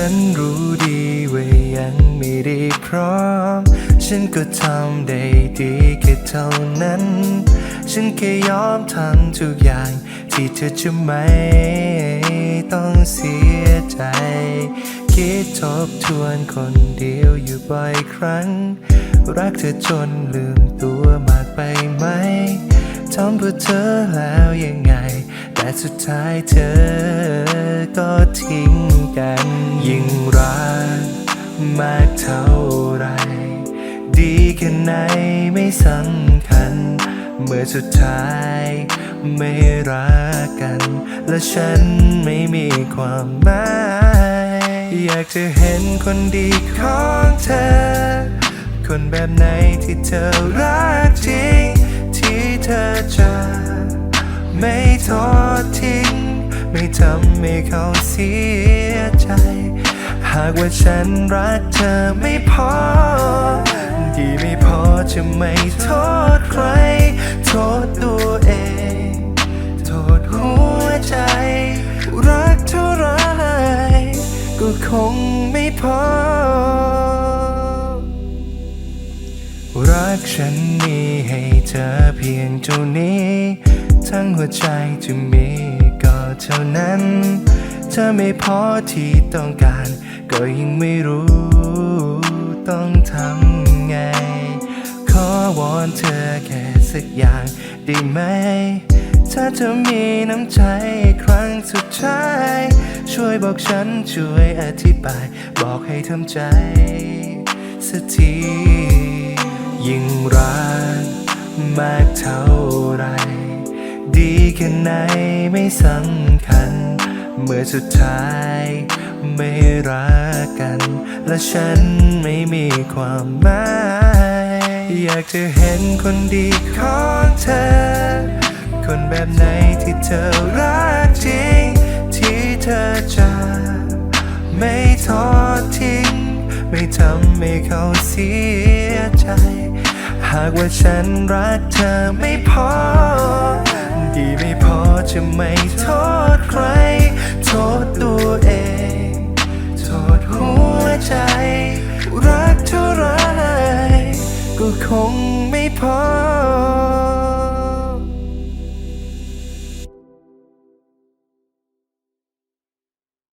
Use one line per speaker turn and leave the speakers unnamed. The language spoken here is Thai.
ฉันรู้ดีว่ายังไม่ได้พร้อม ฉันก็ทำได้ดีแค่เท่านั้น ฉันแค่ยอมทำทุกอย่างที่เธอจะไม่ต้องเสียใจ คิดทบทวนคนเดียวอยู่บ่อยครั้ง รักเธอจนลืมตัวมากไปไหมทำเพื่อเธอแล้วยังไง แต่สุดท้ายเธอก็ทิ้ง กัน ยิ่งรักมากเท่าไร ดีแค่ไหนไม่สำคัญ เมื่อสุดท้ายไม่รักกัน และฉันไม่มีความหมาย อยากจะเห็นคนดีของเธอ คนแบบไหนที่เธอรักจริง ที่เธอจะไม่ทอดทิ้ง ไม่ทำให้เขาเสียากว่าฉันรักเธอไม่พอดีไม่พอจะไม่โทษใคร โทษตัวเอง โทษหัวใจ รักเท่าไรก็คงไม่พอ รักฉันมีให้เธอเพียงเท่านี้ ทั้งหัวใจจะมี เท่านั้น เธอไม่พอที่ต้องการ ก็ยังไม่รู้ต้องทำไง ขอวอนเธอแค่สักอย่างได้ไหม ถ้าเธอมีน้ำใจครั้งสุดท้าย ช่วยบอกฉันช่วยอธิบาย บอกให้ทำใจสักทียิ่งรักมากเท่าไหร ดีแค่ไหนไม่สำคัญ เมื่อสุดท้ายไม่รักกัน และฉันไม่มีความหมาย อยากจะเห็นคนดีของเธอ คนแบบไหนที่เธอรักจริง ที่เธอจะไม่ทอดทิ้ง ไม่ทำให้เขาเสียใจ หากว่าฉันรักเธอไม่พอดีไม่พอ จะไม่โทษใคร โทษตัวเอง โทษหัวใจ รักเท่าไรก็คง